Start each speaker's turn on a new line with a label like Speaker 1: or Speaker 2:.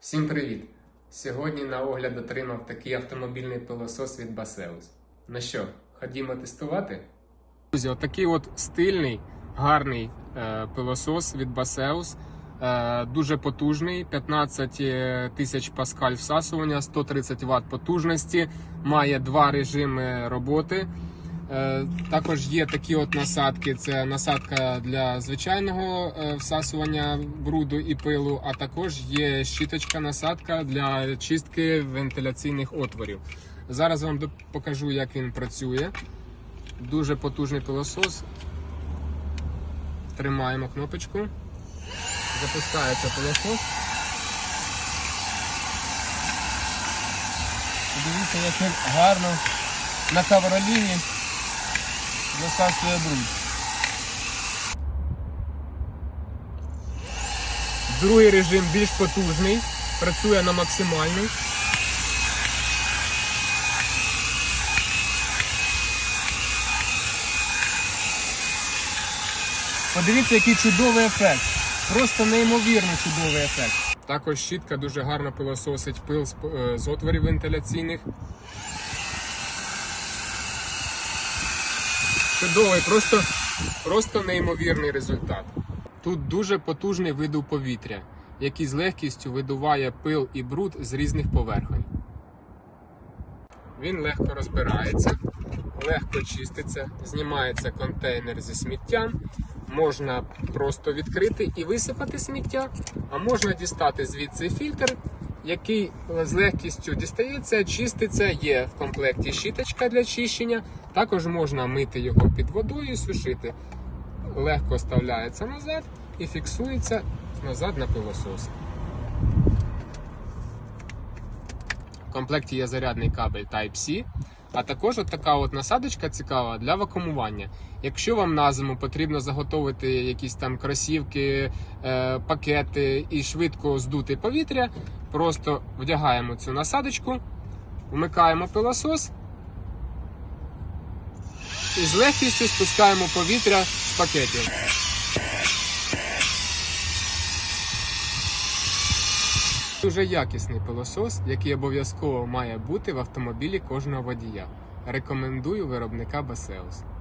Speaker 1: Всім привіт! Сьогодні на огляд отримав такий автомобільний пилосос від Baseus. Ну що, ходімо тестувати? Друзі, отакий от стильний, гарний е, пилосос від Baseus. Е, дуже потужний, 15 тисяч паскаль всасування, 130 Вт потужності, має два режими роботи. Е, Також є такі от насадки: це насадка для звичайного е, всасування бруду і пилу, а також є щіточка насадка для чистки вентиляційних отворів. Зараз вам покажу, як він працює. Дуже потужний пилосос. Тримаємо кнопочку. Запускається пилосос. Дивіться, як він гарно на кавроліні засасує бруд. Другий режим більш потужний, працює на максимальний. Подивіться, який чудовий ефект. Просто неймовірно чудовий ефект. Також щітка дуже гарно пилососить пил з, е, отворів вентиляційних. Чудовий, просто, просто неймовірний результат. Тут дуже потужний видув повітря, який з легкістю видуває пил і бруд з різних поверхонь. Він легко розбирається, легко чиститься, знімається контейнер зі сміттям. Можна просто відкрити і висипати сміття, а можна дістати звідси фільтр, який з легкістю дістається, чиститься. Є в комплекті щіточка для чищення. Також можна мити його під водою і сушити. Легко вставляється назад і фіксується назад на пилосос. В комплекті є зарядний кабель Type-C, а також от така от насадочка цікава для вакуумування. Якщо вам на зиму потрібно заготовити якісь там кросівки, е, пакети і швидко здути повітря, просто вдягаємо цю насадочку, вмикаємо пилосос і з легкістю спускаємо повітря з пакетів. Дуже якісний пилосос, який обов'язково має бути в автомобілі кожного водія. Рекомендую виробника Baseus.